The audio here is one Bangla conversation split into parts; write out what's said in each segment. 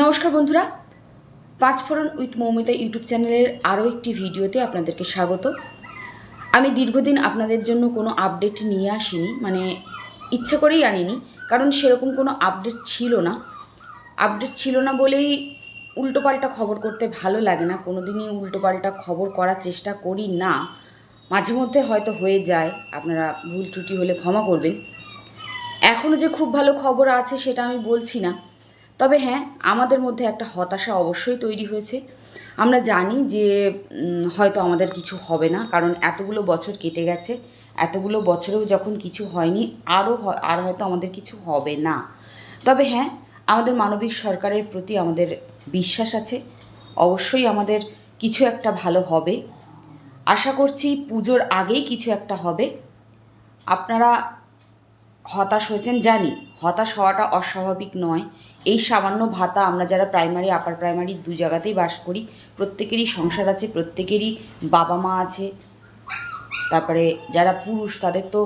নমস্কার বন্ধুরা। পাঁচ ফোড়ন উইথ মৌমিতা ইউটিউব চ্যানেলের আরও একটি ভিডিওতে আপনাদেরকে স্বাগত। আমি দীর্ঘদিন আপনাদের জন্য কোনো আপডেট নিয়ে আসিনি মানে ইচ্ছে করেই আনিনি, কারণ সেরকম কোনো আপডেট ছিল না। আপডেট ছিল না বলেই উল্টোপাল্টা খবর করতে ভালো লাগে না কোনো দিনই উল্টোপাল্টা খবর করার চেষ্টা করি না। মাঝে মধ্যে হয়তো হয়ে যায়, আপনারা ভুল ত্রুটি হলে ক্ষমা করবেন। এখনও যে খুব ভালো খবর আছে সেটা আমি বলছি না। তবে হ্যাঁ আমাদের মধ্যে একটা হতাশা অবশ্যই তৈরি হয়েছে। আমরা জানি যে হয়তো আমাদের কিছু হবে না, কারণ এতগুলো বছর কেটে গেছে, এতগুলো বছরেও যখন কিছু হয়নি আরও আর হয়তো আমাদের কিছু হবে না। তবে হ্যাঁ আমাদের মানবিক সরকারের প্রতি আমাদের বিশ্বাস আছে, অবশ্যই আমাদের কিছু একটা ভালো হবে। আশা করছি পুজোর আগেই কিছু একটা হবে। আপনারা হতাশ হয়েছেন, জানি। হতাশ হওয়াটা অস্বাভাবিক নয়। এই সামান্য ভাতা আমরা যারা প্রাইমারি আপার প্রাইমারি দু জায়গাতেই বাস করি, প্রত্যেকেরই সংসার আছে, প্রত্যেকেরই বাবা মা আছে। তারপরে যারা পুরুষ, তাদের তো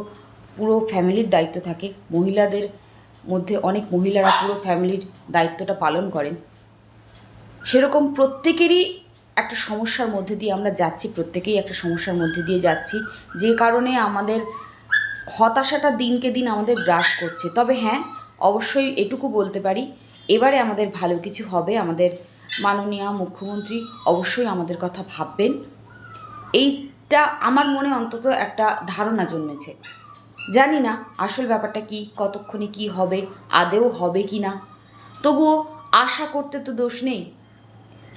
পুরো ফ্যামিলির দায়িত্ব থাকে। মহিলাদের মধ্যে অনেক মহিলারা পুরো ফ্যামিলির দায়িত্বটা পালন করেন। সেরকম প্রত্যেকেরই একটা সমস্যার মধ্যে দিয়ে আমরা যাচ্ছি, প্রত্যেকেই একটা সমস্যার মধ্যে দিয়ে যাচ্ছি। যে কারণে আমাদের হতাশাটা দিনকে দিন আমাদের গ্রাস করছে। তবে হ্যাঁ অবশ্যই এটুকু বলতে পারি, এবারে আমাদের ভালো কিছু হবে, আমাদের মাননীয় মুখ্যমন্ত্রী অবশ্যই আমাদের কথা ভাববেন। এইটা আমার মনে অন্তত একটা ধারণা জন্মেছে। জানি না আসল ব্যাপারটা কি, কতক্ষণে কি হবে আদেও হবে কি না। তবুও আশা করতে তো দোষ নেই।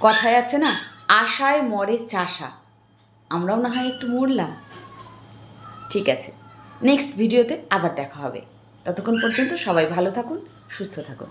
কথায় আছে না, আশায় মরে চাষা। আমরাও না হয় একটু মরলাম। ঠিক আছে। নেক্সট ভিডিওতে আবার দেখা হবে। ততক্ষণ পর্যন্ত সবাই ভালো থাকুন সুস্থ থাকুন।